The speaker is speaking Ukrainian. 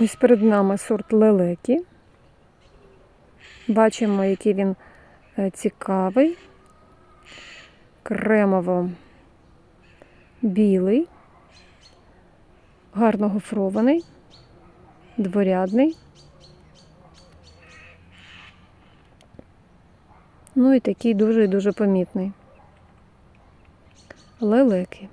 Ось перед нами сорт лелекі. Бачимо, який він е, цікавий, кремово-білий, гарно гофрований, дворядний. Ну і такий дуже і дуже помітний. Лелеки.